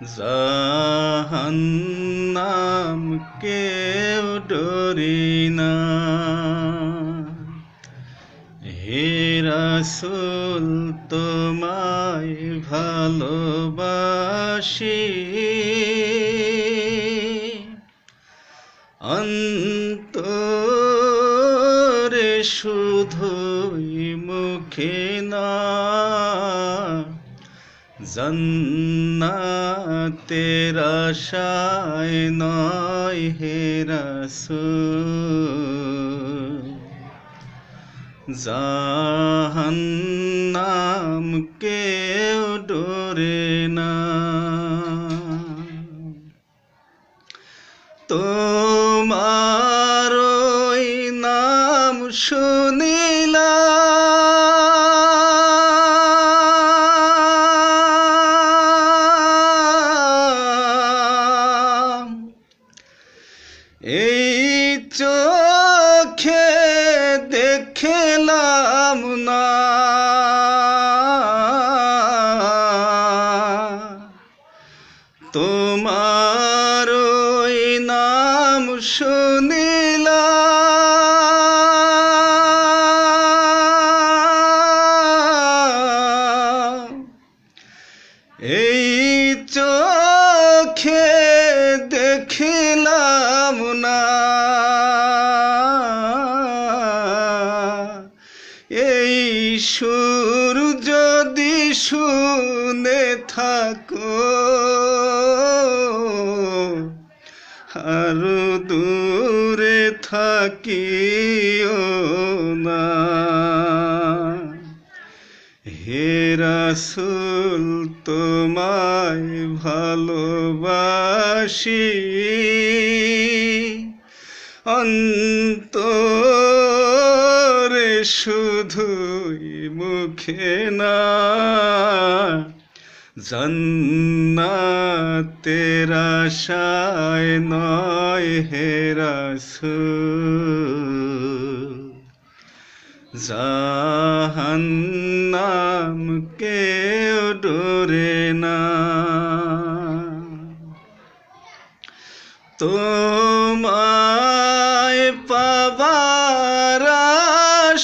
জাহান্নাম কেউ ডরি না। হে রাসূল তোমায় ভালোবাসি। অন্তরে শুধুই মুখে না জন্নাতের আশায় নয় হে রাসূল। জাহান্নাম কেউ ডরে না। তোমার নাম শুনিলাম এই চোখে দেখলাম না। তোমার নাম শুনিলাম এই সুর যদি শুনে থাকো। আর দূরে থাকিও না। তোমায় ভালোবাসি। অন্তরে শুধুই মুখে না জন্নাতের আশায় নয় হে রাসূল। জাহান্নাম কেউ ডরে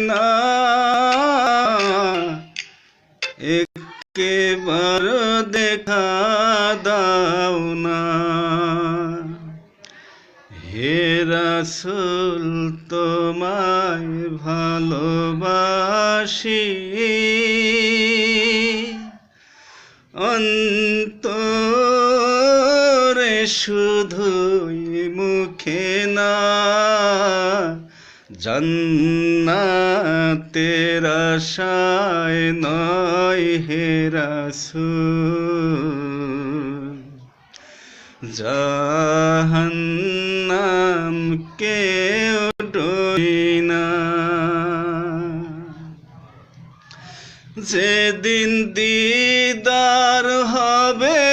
না। একেবার দেখা দাও না। রাসূল তোমায় ভালোবাসি। অন্তরে শুধুই মুখে না। জন্নাতের আশায় নয় হে রাসূল। জাহান্নাম কেউ যেদিন দিদার হবে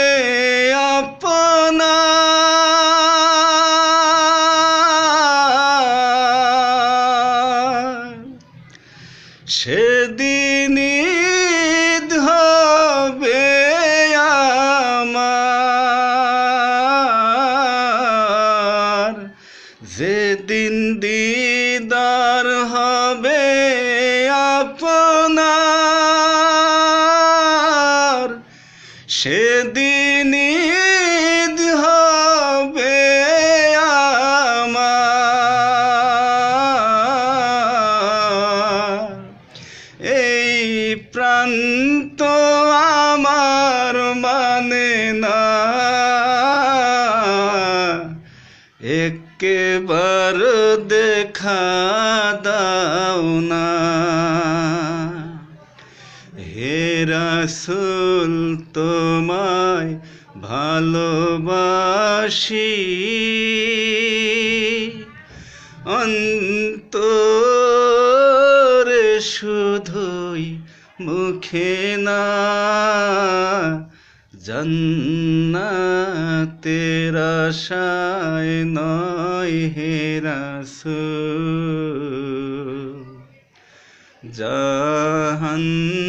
হবে একেবার দেখা দাও না। হে রাসূল তোমায় ভালোবাসি। অন্তরে শুধুই মুখে না জন্নাতের আশায় নয় হে রাসূল। জাহান্নাম